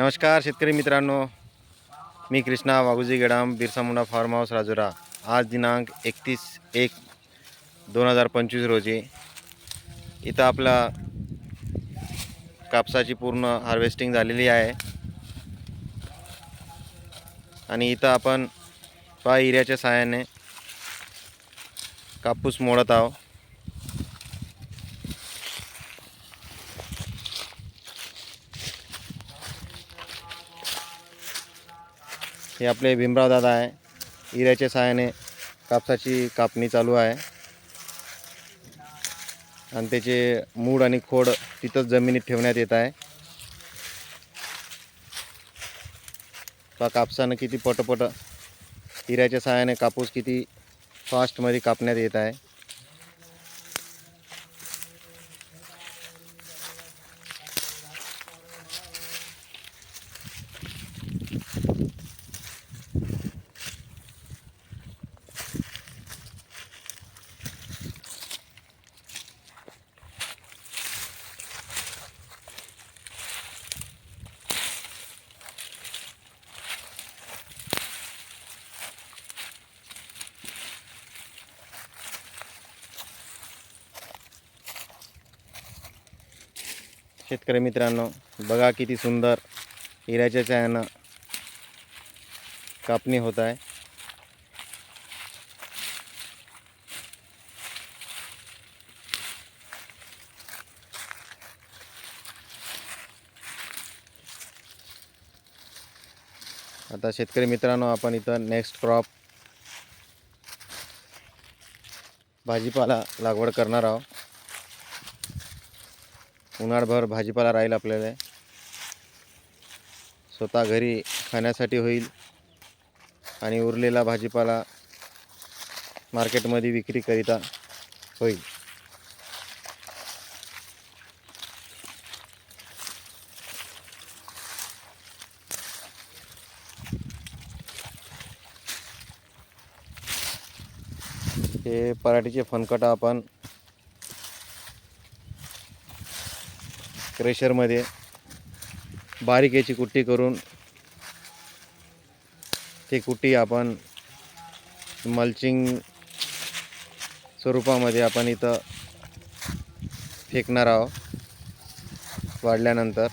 नमस्कार शेतकरी मित्रांनो. मी कृष्णा वाघुजी गेडाम बिरसा मुंडा फार्म हाऊस राजुरा. आज दिनांक एकतीस एक दोन हजार पंचवीस रोजी इथं आपला कापसाची पूर्ण हार्वेस्टिंग झालेली आहे. आणि इथं आपण पा हिऱ्याच्या सहाय्याने कापूस मोडत आहोत. हे आपले भीमराव दादा आहे. हिऱ्याच्या सहाय्याने कापसाची कापणी चालू आहे. आणि त्याचे मूड आणि खोड तिथंच जमिनीत ठेवण्यात येत आहे. पहा कापसानं किती पटपट हिऱ्याच्या सहाय्याने कापूस किती फास्टमध्ये कापण्यात येत आहे. शेतकरी मित्रांनो बघा किती सुंदर हिऱ्याच्या चहानं कापणी होत आहे. आता शेतकरी मित्रांनो आपण इथं नेक्स्ट क्रॉप भाजीपाला लागवड करणार आहोत. उन्हाळभर भाजीपाला राहील आपल्याला. स्वतः घरी खाण्यासाठी होईल. आणि उरलेला भाजीपाला मार्केटमध्ये विक्रीकरिता होईल. हे पराठीचे फनकट आपण क्रेशरमध्ये बारीक याची कुट्टी करून ती कुट्टी आपण मल्चिंग स्वरूपामध्ये आपण इथं फेकणार आहोत वाढल्यानंतर.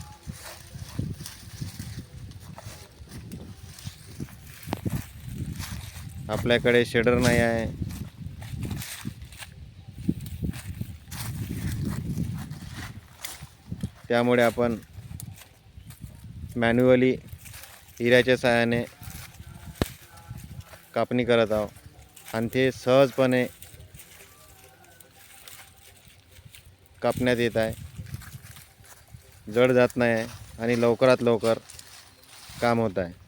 आपल्याकडे शेडर नाही आहे. त्यामुळे आपण मॅन्युअली हिऱ्याच्या सहाय्याने कापणी करत आहोत. आणि ते सहजपणे कापण्यात येत आहे. जड जात नाही आणि लवकरात लवकर काम होत आहे.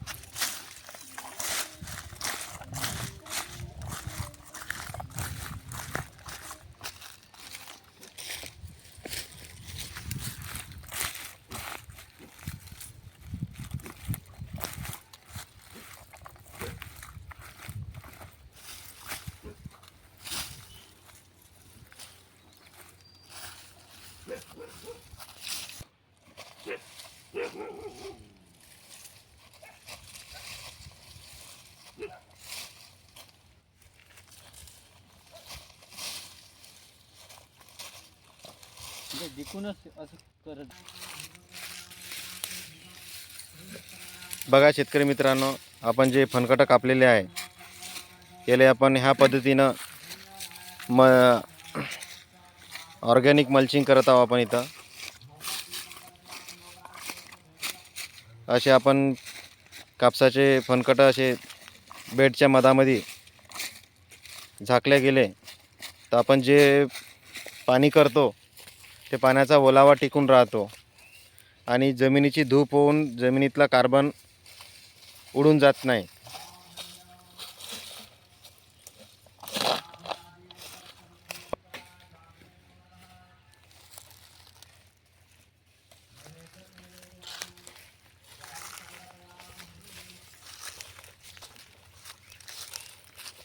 म्हणजे जिकूनच असं करत. बघा शेतकरी मित्रांनो आपण जे फनकटं कापलेले आहे याला आपण ह्या पद्धतीनं म ऑर्गॅनिक मल्चिंग करत आहोत आपण इथं. असे आपण कापसाचे फनकटं असे बेडच्या मधामध्ये झाकले गेले तर आपण जे पाणी करतो ते पाण्याचा ओलावा टिकून राहतो आणि जमिनीची धूप होऊन जमिनीतला कार्बन उडून जात नाही.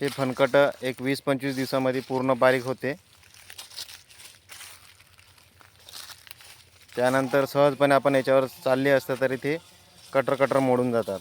हे फनकट एक वीस पंचवीस दिवसामध्ये पूर्ण बारीक होते. त्यानंतर सहजपणे आपण याच्यावर चालले असतं तरी ते कटर कटर मोडून जातात.